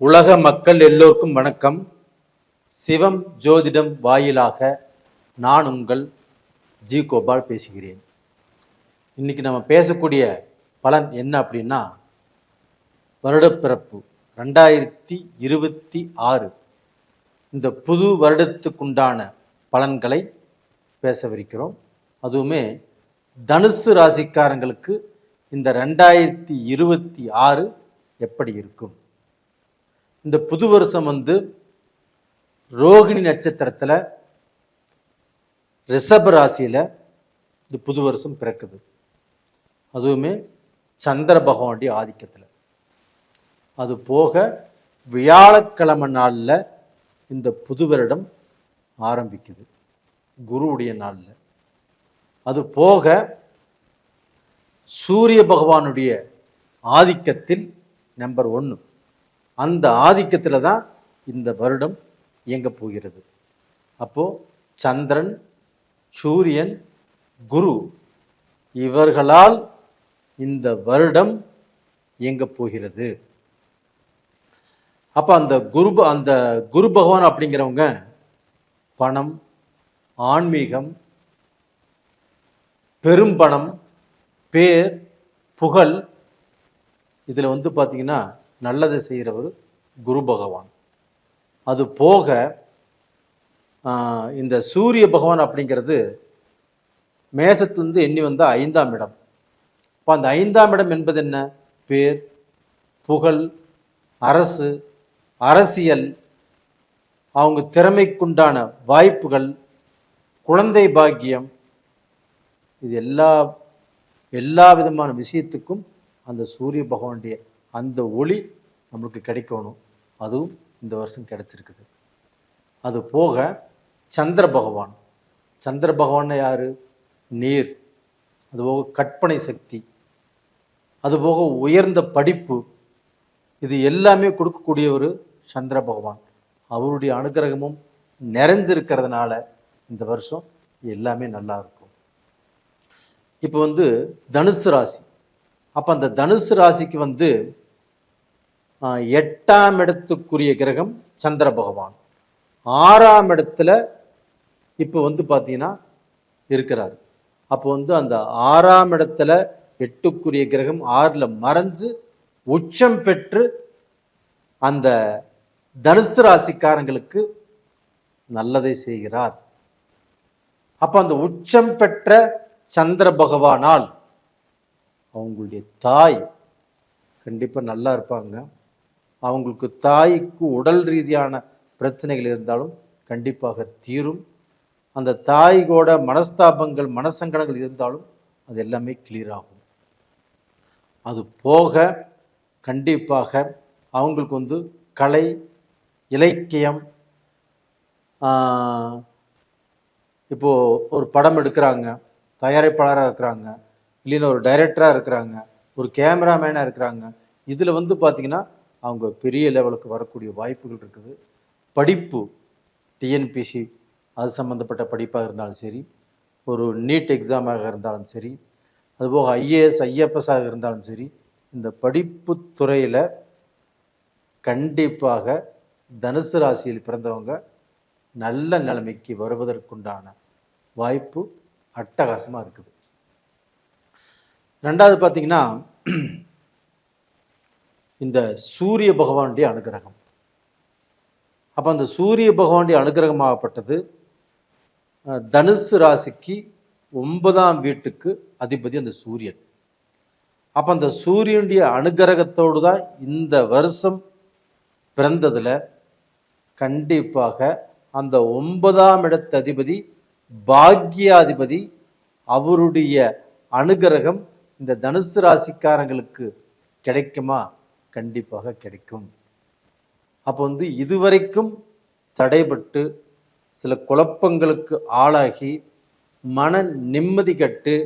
உலக மக்கள் எல்லோருக்கும் வணக்கம். சிவம் ஜோதிடம் வாயிலாக நான் உங்கள் ஜி கோபால் பேசுகிறேன். இன்னைக்கு நம்ம பேசக்கூடிய பலன் என்ன அப்படின்னா வருடப்பிறப்பு ரெண்டாயிரத்தி இருபத்தி ஆறு. இந்த புது வருடத்துக்குண்டான பலன்களை பேசவிருக்கிறோம். அதுவுமே தனுசு ராசிக்காரங்களுக்கு இந்த ரெண்டாயிரத்தி இருபத்தி ஆறு எப்படி இருக்கும்? இந்த புது வருஷம் வந்து ரோகிணி நட்சத்திரத்தில் ரிஷப ராசியில் இந்த புது வருஷம் பிறக்குது. அதுவுமே சந்திர பகவானுடைய ஆதிக்கத்தில். அது போக வியாழக்கிழமை நாளில் இந்த புது வருடம் ஆரம்பிக்குது. குருவுடைய நாளில். அது போக சூரிய பகவானுடைய ஆதிக்கத்தில் நம்பர் ஒன்று அந்த ஆதிக்கத்தில் தான் இந்த வருடம் இயங்க போகிறது. அப்போது சந்திரன் சூரியன் குரு இவர்களால் இந்த வருடம் இயங்க போகிறது. அப்போ அந்த குரு அந்த குரு பகவான் அப்படிங்கிறவங்க பணம் ஆன்மீகம் பெரும்பணம் பேர் புகழ் இதில் வந்து பார்த்தீங்கன்னா நல்லதை செய்கிறவர் குரு பகவான். அது போக இந்த சூரிய பகவான் அப்படிங்கிறது மேசத்துலேருந்து எண்ணி வந்த ஐந்தாம் இடம். இப்போ அந்த ஐந்தாம் இடம் என்பது என்ன? பேர் புகழ் அரசு அரசியல் அவங்க திறமைக்குண்டான வாய்ப்புகள் குழந்தை பாக்கியம் இது எல்லா எல்லா விதமான விஷயத்துக்கும் அந்த சூரிய பகவானுடைய அந்த ஒளி நம்மளுக்கு கிடைக்கணும். அதுவும் இந்த வருஷம் கிடைச்சிருக்குது. அது போக சந்திர பகவான். சந்திர பகவான் யார்? நீர். அதுபோக கற்பனை சக்தி. அதுபோக உயர்ந்த படிப்பு. இது எல்லாமே கொடுக்கக்கூடிய ஒரு சந்திர பகவான். அவருடைய அனுகிரகமும் நிறைஞ்சிருக்கிறதுனால இந்த வருஷம் எல்லாமே நல்லா இருக்கும். இப்போ வந்து தனுசு ராசி. அப்போ அந்த தனுசு ராசிக்கு வந்து எட்டாம் இடத்துக்குரிய கிரகம் சந்திர பகவான். ஆறாம் இடத்துல இப்போ வந்து பார்த்தீங்கன்னா இருக்கிறார். அப்போ வந்து அந்த ஆறாம் இடத்துல எட்டுக்குரிய கிரகம் ஆறில் மறைஞ்சு உச்சம் பெற்று அந்த தனுசு ராசிக்காரங்களுக்கு நல்லதை செய்கிறார். அப்போ அந்த உச்சம் பெற்ற சந்திர பகவானால் அவங்களுடைய தாய் கண்டிப்பாக நல்லா இருப்பாங்க. அவங்களுக்கு தாய்க்கு உடல் ரீதியான பிரச்சனைகள் இருந்தாலும் கண்டிப்பாக தீரும். அந்த தாய்கோட மனஸ்தாபங்கள் மனசங்கடங்கள் இருந்தாலும் அது எல்லாமே கிளியர் ஆகும். அது போக கண்டிப்பாக அவங்களுக்கு வந்து கலை இலக்கியம் இப்போது ஒரு படம் எடுக்கிறாங்க தயாரிப்பாளராக இருக்கிறாங்க இல்லைன்னா ஒரு டைரக்டராக இருக்கிறாங்க ஒரு கேமராமேனாக இருக்கிறாங்க. இதில் வந்து பார்த்திங்கன்னா அவங்க பெரிய லெவலுக்கு வரக்கூடிய வாய்ப்புகள் இருக்குது. படிப்பு டிஎன்பிசி அது சம்மந்தப்பட்ட படிப்பாக இருந்தாலும் சரி ஒரு நீட் எக்ஸாமாக இருந்தாலும் சரி அதுபோக ஐஏஎஸ் ஐஎஃப்எஸ்ஸாக இருந்தாலும் சரி இந்த படிப்பு துறையில் கண்டிப்பாக தனுசு ராசியில் பிறந்தவங்க நல்ல நிலைமைக்கு வருவதற்குண்டான வாய்ப்பு அட்டகாசமாக இருக்குது. ரெண்டாவது பார்த்தீங்கன்னா இந்த சூரிய பகவானுடைய அனுகிரகம். அப்போ அந்த சூரிய பகவானுடைய அனுகிரகமாகப்பட்டது தனுசு ராசிக்கு ஒன்பதாம் வீட்டுக்கு அதிபதி அந்த சூரியன். அப்போ அந்த சூரியனுடைய அனுகிரகத்தோடு தான் இந்த வருஷம் பிறந்ததில் கண்டிப்பாக அந்த ஒன்பதாம் இடத்து அதிபதி பாக்யாதிபதி அவருடைய அனுகிரகம் இந்த தனுசு ராசிக்காரங்களுக்கு கிடைக்குமா? கண்டிப்பாக கிடைக்கும். அப்போ வந்து இதுவரைக்கும் தடைபட்டு சில குழப்பங்களுக்கு ஆளாகி மன நிம்மதி கட்டு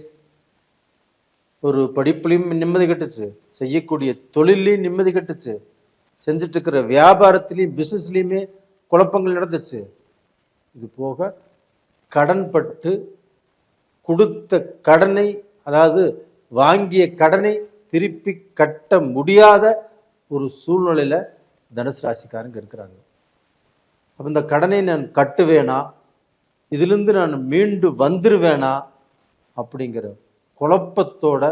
ஒரு படிப்புலையும் நிம்மதி கட்டுச்சு செய்யக்கூடிய தொழிலையும் நிம்மதி கட்டுச்சு செஞ்சுட்டு இருக்கிற வியாபாரத்திலையும் பிசினஸ்லையுமே குழப்பங்கள் நடந்துச்சு. இது போக கடன்பட்டு கொடுத்த கடனை அதாவது வாங்கிய கடனை திருப்பி கட்ட முடியாத ஒரு சூழ்நிலையில் தனுசு ராசிக்காரங்க இருக்கிறாங்க. அப்போ இந்த கடனை நான் கட்டுவேனா? இதிலிருந்து நான் மீண்டு வந்துடுவேனா அப்படிங்கிற குழப்பத்தோட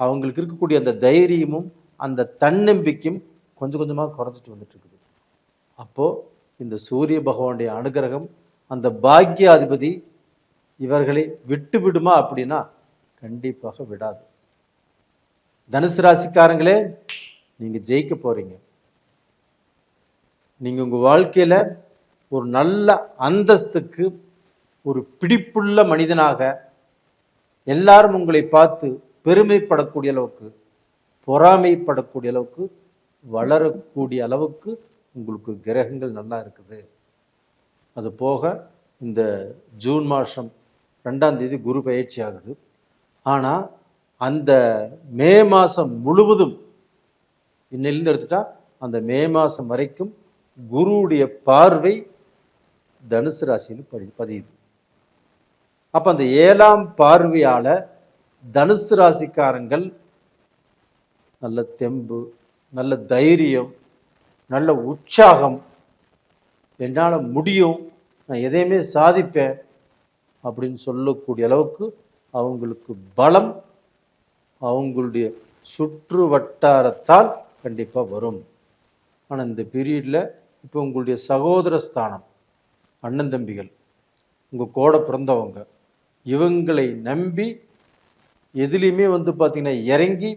அவங்களுக்கு இருக்கக்கூடிய அந்த தைரியமும் அந்த தன்னம்பிக்கையும் கொஞ்சம் கொஞ்சமாக குறைஞ்சிட்டு வந்துட்டு இருக்குது அப்போது இந்த சூரிய பகவானுடைய அனுகிரகம் அந்த பாக்யாதிபதி இவர்களை விட்டு விடுமா அப்படின்னா கண்டிப்பாக விடாது. தனுசு ராசிக்காரங்களே நீங்கள் ஜெயிக்க போகிறீங்க நீங்கள் உங்கள் வாழ்க்கையில் ஒரு நல்ல அந்தஸ்துக்கு ஒரு பிடிப்புள்ள மனிதனாக எல்லாரும் உங்களை பார்த்து பெருமைப்படக்கூடிய அளவுக்கு பொறாமைப்படக்கூடிய அளவுக்கு வளரக்கூடிய அளவுக்கு உங்களுக்கு கிரகங்கள் நல்லா இருக்குது. அது போக இந்த ஜூன் மாதம் ரெண்டாம் தேதி குரு பயிற்சி ஆகுது. ஆனால் அந்த மே மாதம் முழுவதும் இன்னிலிருந்து எடுத்துட்டா அந்த மே மாதம் வரைக்கும் குருவுடைய பார்வை தனுசு ராசியில் பதி பதியுது. அப்போ அந்த ஏழாம் பார்வையால் தனுசு ராசிக்காரங்கள் நல்ல தெம்பு நல்ல தைரியம் நல்ல உற்சாகம் என்னால் முடியும் நான் எதையுமே சாதிப்பேன் அப்படின்னு சொல்லக்கூடிய அளவுக்கு அவங்களுக்கு பலம் அவங்களுடைய சுற்று வட்டாரத்தால் கண்டிப்பாக வரும். ஆனால் இந்த பீரியடில் இப்போ உங்களுடைய சகோதர ஸ்தானம் அண்ணன் தம்பிகள் உங்கள் கூட பிறந்தவங்க இவங்களை நம்பி எதுலேயுமே வந்து பார்த்திங்கன்னா இறங்கி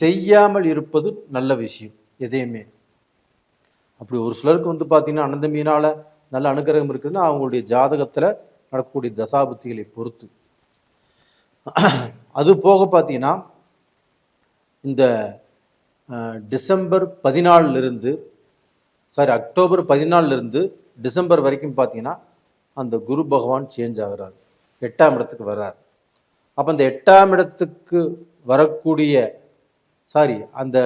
செய்யாமல் இருப்பது நல்ல விஷயம் எதையுமே. அப்படி ஒரு சிலருக்கு வந்து பார்த்திங்கன்னா அண்ணன் தம்பியினால் நல்ல அனுகிரகம் இருக்குதுன்னா அவங்களுடைய ஜாதகத்தில் நடக்கக்கூடிய தசாபுத்திகளை பொறுத்து. அது போக பார்த்தீங்கன்னா இந்த டிசம்பர் பதினாலிருந்து சாரி அக்டோபர் பதினாலிருந்து டிசம்பர் வரைக்கும் பார்த்தீங்கன்னா அந்த குரு பகவான் சேஞ்ச் ஆகிறார். எட்டாம் இடத்துக்கு வர்றார். அப்போ அந்த எட்டாம் இடத்துக்கு வரக்கூடிய சாரி அந்த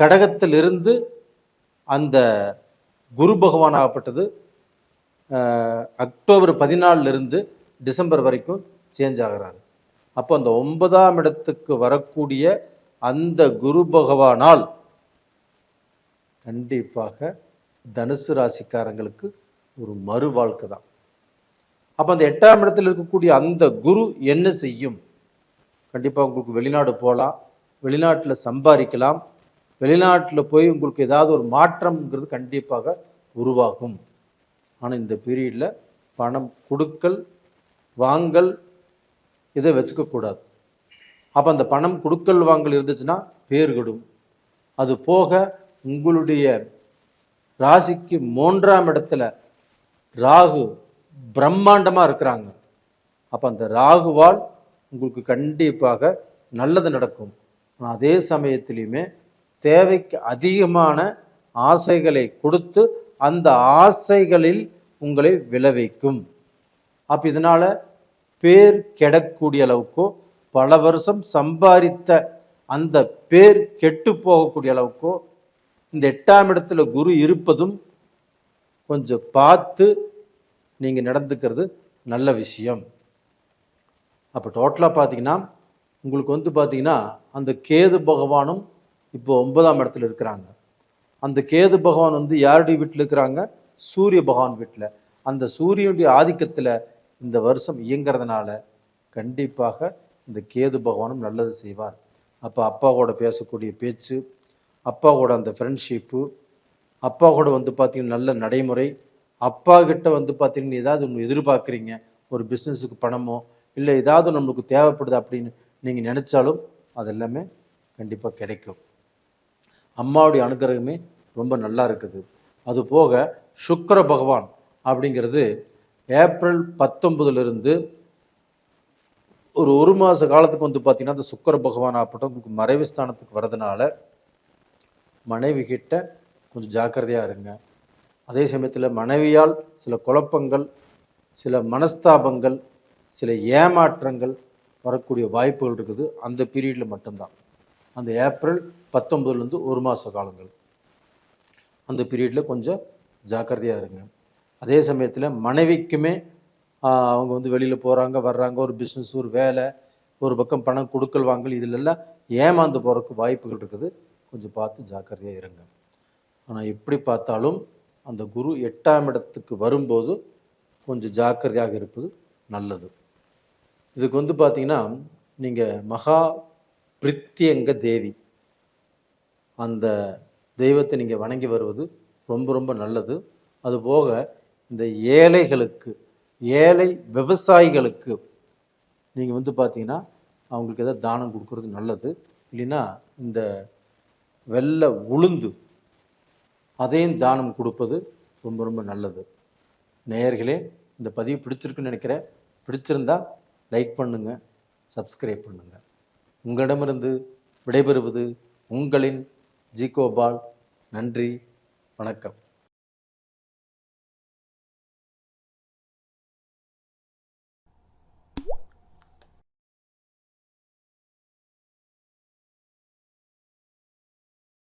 கடகத்திலிருந்து அந்த குரு பகவான் ஆகப்பட்டது அக்டோபர் பதினாலிருந்து டிசம்பர் வரைக்கும் சேஞ்ச் ஆகிறாரு. அப்போ அந்த ஒன்பதாம் இடத்துக்கு வரக்கூடிய அந்த குரு பகவானால் கண்டிப்பாக தனுசு ராசிக்காரங்களுக்கு ஒரு மறு வாழ்க்கை தான். அப்போ அந்த எட்டாம் இடத்தில் இருக்கக்கூடிய அந்த குரு என்ன செய்யும்? கண்டிப்பாக உங்களுக்கு வெளிநாடு போகலாம் வெளிநாட்டில் சம்பாதிக்கலாம் வெளிநாட்டில் போய் உங்களுக்கு ஏதாவது ஒரு மாற்றம்ங்கிறது கண்டிப்பாக உருவாகும். ஆனால் இந்த பீரியடில் பணம் கொடுக்கல் வாங்கல் இதை வச்சுக்கக்கூடாது. அப்போ அந்த பணம் கொடுக்கல் வாங்கல் இருந்துச்சுன்னா பேர்கடும் அது போக உங்களுடைய ராசிக்கு மூன்றாம் இடத்துல ராகு பிரம்மாண்டமாக இருக்கிறாங்க. அப்போ அந்த ராகுவால் உங்களுக்கு கண்டிப்பாக நல்லது நடக்கும். அதே சமயத்திலையுமே தேவைக்கு அதிகமான ஆசைகளை கொடுத்து அந்த ஆசைகளில் உங்களை விளைவிக்கும். அப்போ இதனால் பேர் கெடக்கூடிய அளவுக்கோ பல வருஷம் சம்பாதித்த அந்த பேர் கெட்டு போகக்கூடிய அளவுக்கோ இந்த எட்டாம் இடத்துல குரு இருப்பதும் கொஞ்சம் பார்த்து நீங்கள் நடந்துக்கிறது நல்ல விஷயம். அப்போ டோட்டலாக பார்த்தீங்கன்னா உங்களுக்கு வந்து பார்த்தீங்கன்னா அந்த கேது பகவானும் இப்போ ஒன்பதாம் இடத்துல இருக்கிறாங்க. அந்த கேது பகவான் வந்து யாருடைய வீட்டில் இருக்கிறாங்க? சூரிய பகவான் வீட்டில். அந்த சூரியனுடைய ஆதிக்கத்தில் இந்த வருஷம் இயங்கிறதுனால கண்டிப்பாக இந்த கேது பகவானும் நல்லது செய்வார். அப்போ அப்பா கூட பேசக்கூடிய பேச்சு அப்பா கூட அந்த ஃப்ரெண்ட்ஷிப்பு அப்பா கூட வந்து பார்த்தீங்கன்னா நல்ல நடைமுறை அப்பா கிட்ட வந்து பார்த்தீங்கன்னா ஏதாவது ஒன்று எதிர்பார்க்குறீங்க ஒரு பிஸ்னஸுக்கு பணமோ இல்லை ஏதாவது நம்மளுக்கு தேவைப்படுது அப்படின்னு நீங்கள் நினச்சாலும் அது எல்லாமே கண்டிப்பாக கிடைக்கும். அம்மாவுடைய அனுகிரகமே ரொம்ப நல்லா இருக்குது. அது போக பகவான் அப்படிங்கிறது ஏப்ரல் பத்தொன்பதுலேருந்து ஒரு ஒரு மாத காலத்துக்கு வந்து பார்த்தீங்கன்னா அந்த சுக்கர பகவான் ஆகட்டும் உங்களுக்கு மறைவு ஸ்தானத்துக்கு வரதுனால மனைவி கிட்ட கொஞ்சம் ஜாக்கிரதையாக இருங்க. அதே சமயத்தில் மனைவியால் சில குழப்பங்கள் சில மனஸ்தாபங்கள் சில ஏமாற்றங்கள் வரக்கூடிய வாய்ப்புகள் இருக்குது. அந்த பீரியடில் மட்டும்தான். அந்த ஏப்ரல் பத்தொம்பதுலேருந்து ஒரு மாத காலங்கள். அந்த பீரியடில் கொஞ்சம் ஜாக்கிரதையாக இருங்க. அதே சமயத்தில் மனைவிக்குமே அவங்க வந்து வெளியில் போகிறாங்க வர்றாங்க ஒரு பிஸ்னஸ் ஒரு வேலை ஒரு பக்கம் பணம் கொடுக்கல் வாங்கல் இதிலெல்லாம் ஏமாந்து போகிறதுக்கு வாய்ப்புகள் இருக்குது. கொஞ்சம் பார்த்து ஜாக்கிரதையாக இருங்க. ஆனால் எப்படி பார்த்தாலும் அந்த குரு எட்டாம் இடத்துக்கு வரும்போது கொஞ்சம் ஜாக்கிரதையாக இருப்பது நல்லது. இதுக்கு வந்து பார்த்தீங்கன்னா நீங்கள் மகா பிரித்தியங்க தேவி. அந்த தெய்வத்தை நீங்கள் வணங்கி வருவது ரொம்ப ரொம்ப நல்லது. அதுபோக இந்த ஏழைகளுக்கு ஏழை விவசாயிகளுக்கு நீங்கள் வந்து பார்த்தீங்கன்னா அவங்களுக்கு எதாவது தானம் கொடுக்கறது நல்லது. இல்லைன்னா இந்த வெள்ளை உளுந்து அதையும் தானம் கொடுப்பது ரொம்ப ரொம்ப நல்லது. நேயர்களே இந்த பதிவு பிடிச்சிருக்குன்னு நினைக்கிறேன். பிடிச்சிருந்தா லைக் பண்ணுங்க சப்ஸ்கிரைப் பண்ணுங்க. உங்களிடமிருந்து விடைபெறுவது உங்களின் ஜிகோபால். நன்றி வணக்கம்.